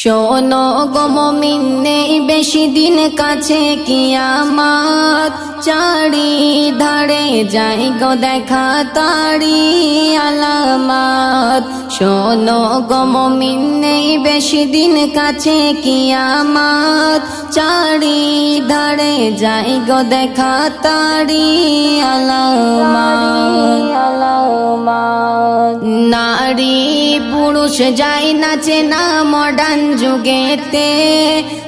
শোনো গো মমিন নেই বেশি দিন কাছে কিয়ামাত চারি ধারে যাই গো দেখা তারি আলামাত। শোনো গো মমিন নেই বেশি দিন কাছে কিয়ামাত চারি ধারে যাই গো দেখা তারি আলামাত। পুরুষ যাই নাচে না মডার্ন যুগেতে,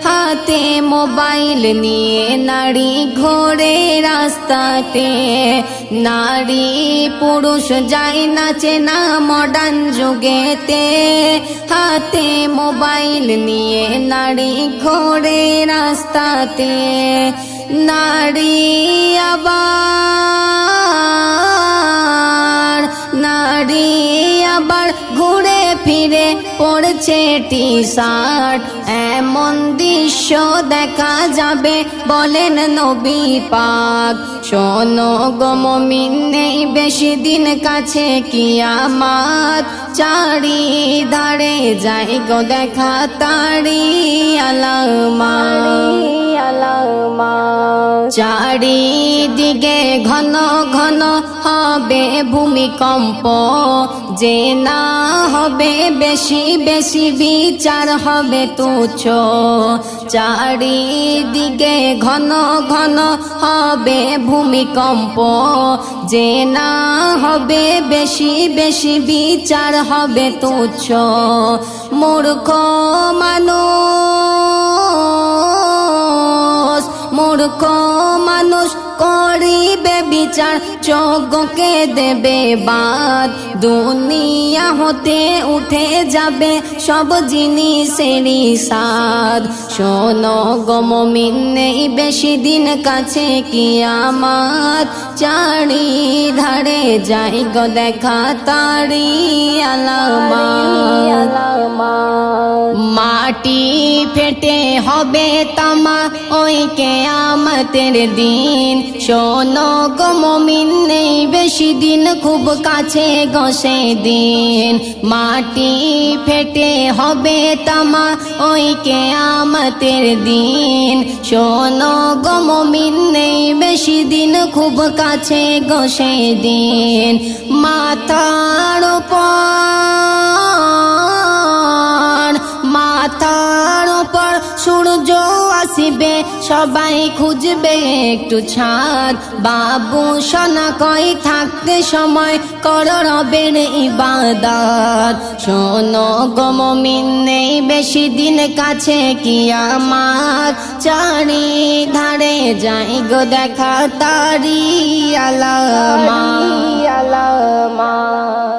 হাতে মোবাইল নিয়ে নারী ঘোরে রাস্তাতে। নারী পুরুষ যাই নাচে না মডার্ন যুগেতে, হাতে মোবাইল নিয়ে নারী ঘোরে রাস্তাতে। নারী আবার পড়ছে টি শার্ট এমন দৃশ্য দেখা যাবে বলেন নবী পাক। শোনো গমমিন নেই বেশি দিন কাছে কিয়ামাত। চারি ধারে যাই গো দেখা তারি আলামা চারিদিকে ঘন ঘন হবে ভূমিকম্প। যে না হবে, বেশি বেশি বিচার হবে তুচ্ছ। চারিদিকে ঘন ঘন হবে ভূমিকম্প। যে না হবে, বেশি বেশি বিচার হবে তুচ্ছ। মূর্খ মানুষ, মূর্খ করিবে বিচার, চোখকে দেবে বাদ। দুনিয়া হতে উঠে যাবে সব জিনিসেরই সাদ শোনো গমমিন নেই বেশি দিন কাছে কি আমার চারি ধারে যাই গো দেখা তারি হবে তামা, ওই কে আমাদের দিন। শোনো গো মমিন নেই বেশি দিন খুব কাছে গসে দিন মাটি ফেটে হবে তামা, ওই কে আমাদের দিন। শোনো গো মমিন নেই বেশি দিন খুব কাছে গসে দিন মাথার উপর আসিবে, সবাই খুঁজবে একটু ছাদ বাবু সোনা কই থাকতে সময় কর রবের ইবাদত। শোনো গমমিন নেই বেশি দিন কাছে কি আমার? চারি ধারে যাই গো দেখা তারি আলামা। আলামা।